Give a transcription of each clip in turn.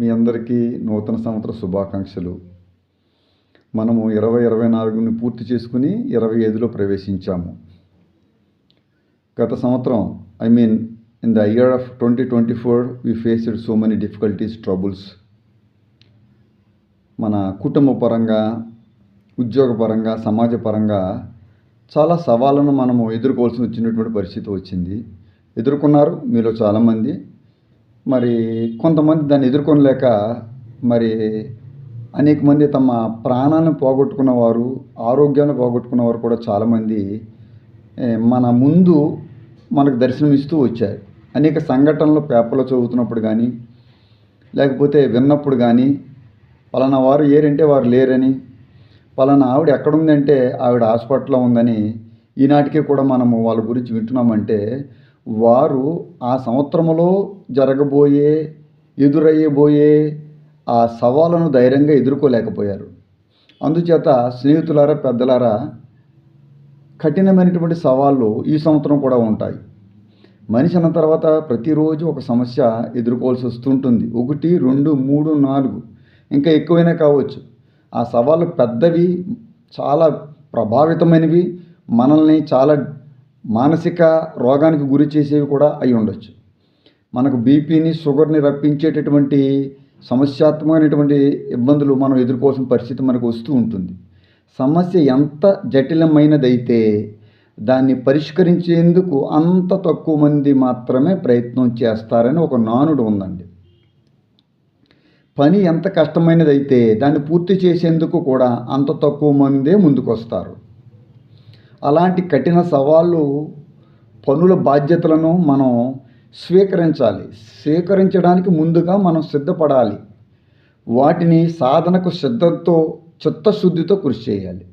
మీ అందరికీ నూతన సంవత్సర శుభాకాంక్షలు. మనము ఇరవై ఇరవై నాలుగుని పూర్తి చేసుకుని ఇరవై ఐదులో ప్రవేశించాము. గత సంవత్సరం I mean in the year of twenty twenty four we faced so many difficulties troubles మన కుటుంబ పరంగా ఉద్యోగపరంగా సమాజపరంగా చాలా సవాళ్ళను మనము ఎదుర్కోవాల్సి వచ్చినటువంటి పరిస్థితి వచ్చింది. ఎదుర్కొన్నారు మీలో చాలామంది. మరి కొంతమంది దాన్ని ఎదుర్కొనలేక మరి అనేక మంది తమ ప్రాణాన్ని పోగొట్టుకున్నవారు ఆరోగ్యాన్ని పోగొట్టుకున్నవారు కూడా చాలామంది మన ముందు మనకు దర్శనం ఇస్తూ వచ్చారు. అనేక సంఘటనలు పేపర్లో చదువుతున్నప్పుడు కానీ లేకపోతే విన్నప్పుడు కానీ పలానా వారు ఏరంటే వారు లేరని పలానా ఆవిడ ఎక్కడుందంటే ఆవిడ హాస్పిటల్లో ఉందని ఈనాటికి కూడా మనము వాళ్ళ గురించి వింటున్నామంటే వారు ఆ సంవత్సరంలో జరగబోయే ఎదురయ్యబోయే ఆ సవాళ్ళను ధైర్యంగా ఎదుర్కోలేకపోయారు. అందుచేత స్నేహితులారా పెద్దలారా కఠినమైనటువంటి సవాళ్ళు ఈ సంవత్సరం కూడా ఉంటాయి. మనిషి అన్న తర్వాత ప్రతిరోజు ఒక సమస్య ఎదుర్కోవాల్సి వస్తుంటుంది. ఒకటి రెండు మూడు నాలుగు ఇంకా ఎక్కువైనా కావచ్చు. ఆ సవాళ్ళు పెద్దవి చాలా ప్రభావితమైనవి. మనల్ని చాలా మానసిక రోగానికి గురి చేసేవి కూడా అయి ఉండొచ్చు. మనకు బీపీని షుగర్ని రప్పించేటటువంటి సమస్యాత్మకమైనటువంటి ఇబ్బందులు మనం ఎదుర్కోవాల్సిన పరిస్థితి మనకు వస్తూ ఉంటుంది. సమస్య ఎంత జటిలమైనదైతే దాన్ని పరిష్కరించేందుకు అంత తక్కువ మంది మాత్రమే ప్రయత్నం చేస్తారని ఒక నానుడు ఉందండి. పని ఎంత కష్టమైనదైతే దాన్ని పూర్తి చేసేందుకు కూడా అంత తక్కువ మందే ముందుకొస్తారు. అలాంటి కఠిన సవాళ్ళు పనుల బాధ్యతలను మనం స్వీకరించాలి. స్వీకరించడానికి ముందుగా మనం సిద్ధపడాలి. వాటిని సాధనకు సిద్ధంతో చిత్తశుద్ధితో కృషి చేయాలి.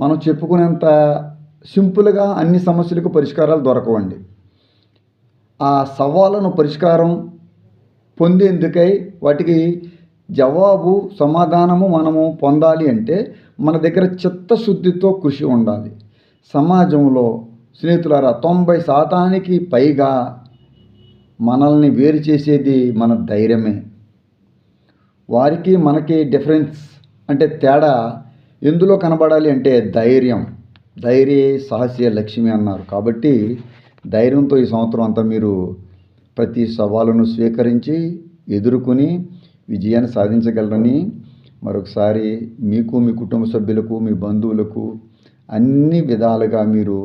మనం చెప్పుకునేంత సింపుల్గా అన్ని సమస్యలకు పరిష్కారాలు దొరకవండి. ఆ సవాళ్ళను పరిష్కారం పొందేందుకై వాటికి జవాబు సమాధానము మనము పొందాలి అంటే మన దగ్గర చిత్తశుద్ధితో కృషి ఉండాలి. సమాజంలో స్నేహితులారా తొంభై శాతానికి పైగా మనల్ని వేరు చేసేది మన ధైర్యమే. వారికి మనకి డిఫరెన్స్ అంటే తేడా ఎందులో కనబడాలి అంటే ధైర్యం. ధైర్య సాహస్య లక్ష్మి అన్నారు. కాబట్టి ధైర్యంతో ఈ సంవత్సరం అంతా మీరు ప్రతి సవాలును స్వీకరించి ఎదుర్కొని విజయాన్ని సాధించగలరని మరొకసారి మీకు మీ కుటుంబ సభ్యులకు మీ బంధువులకు అన్ని విధాలుగా మీరు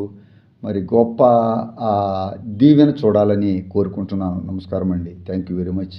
మరి గొప్ప దీవెన చూడాలని కోరుకుంటున్నాను. నమస్కారం అండి థ్యాంక్ యూ వెరీ మచ్